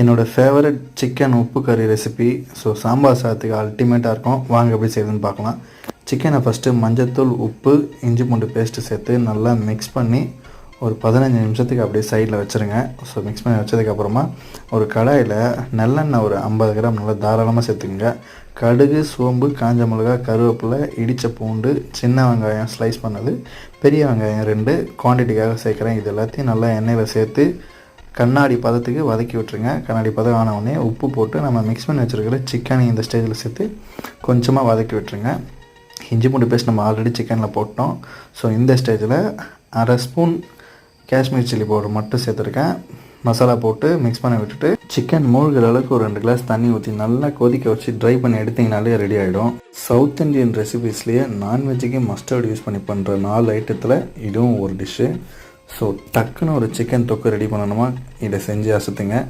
என்னோடய favourite chicken உப்பு கறி ரெசிபி ஸோ சாம்பார் சாதத்துக்கு அல்டிமேட்டாக இருக்கும். வாங்க எப்படி செய்யுதுன்னு பார்க்கலாம். சிக்கனை ஃபஸ்ட்டு மஞ்சத்தூள் உப்பு இஞ்சி பூண்டு பேஸ்ட்டு சேர்த்து நல்லா மிக்ஸ் பண்ணி ஒரு பதினஞ்சு நிமிஷத்துக்கு அப்படியே சைடில் வச்சுருங்க. ஸோ மிக்ஸ் பண்ணி வச்சதுக்கப்புறமா ஒரு கடாயில் நல்லெண்ணெய் ஒரு ஐம்பது கிராம் நல்லா தாராளமாக சேர்த்துக்குங்க. கடுகு சோம்பு காஞ்ச மிளகா கருவேப்பிலை இடித்த பூண்டு சின்ன வெங்காயம் ஸ்லைஸ் பண்ணது பெரிய வெங்காயம் ரெண்டு குவான்டிட்டிக்காக சேர்க்குறேன். இது எல்லாத்தையும் நல்லா எண்ணெயில் சேர்த்து கண்ணாடி பதத்துக்கு வதக்கி விட்டுருங்க. கண்ணாடி பதம் ஆனவுடனே உப்பு போட்டு நம்ம மிக்ஸ் பண்ணி வச்சுருக்கிற சிக்கனை இந்த ஸ்டேஜில் சேர்த்து கொஞ்சமாக வதக்கி விட்டுருங்க. இஞ்சி பூண்டு பேஸ்ட் நம்ம ஆல்ரெடி சிக்கனில் போட்டோம். ஸோ இந்த ஸ்டேஜில் அரை ஸ்பூன் காஷ்மீர் சில்லி பவுடர் மட்டும் சேர்த்துருக்கேன். மசாலா போட்டு மிக்ஸ் பண்ணி விட்டுட்டு சிக்கன் மூழ்கிற அளவுக்கு ஒரு ரெண்டு கிளாஸ் தண்ணி ஊற்றி நல்லா கொதிக்க வச்சு ட்ரை பண்ணி எடுத்திங்கனாலே ரெடி ஆகிடும் சவுத் இந்தியன் ரெசிபீஸ்லேயே நான்வெஜ்ஜுக்கு மஸ்டர்ட் யூஸ் பண்ணி பண்ணுற நாலு ஐட்டத்தில் இதுவும் ஒரு டிஷ்ஷு ஸோ டக்குன்னு ஒரு சிக்கன் தொக்கு ரெடி பண்ணணுமா? இதை செஞ்சு அசத்துங்க.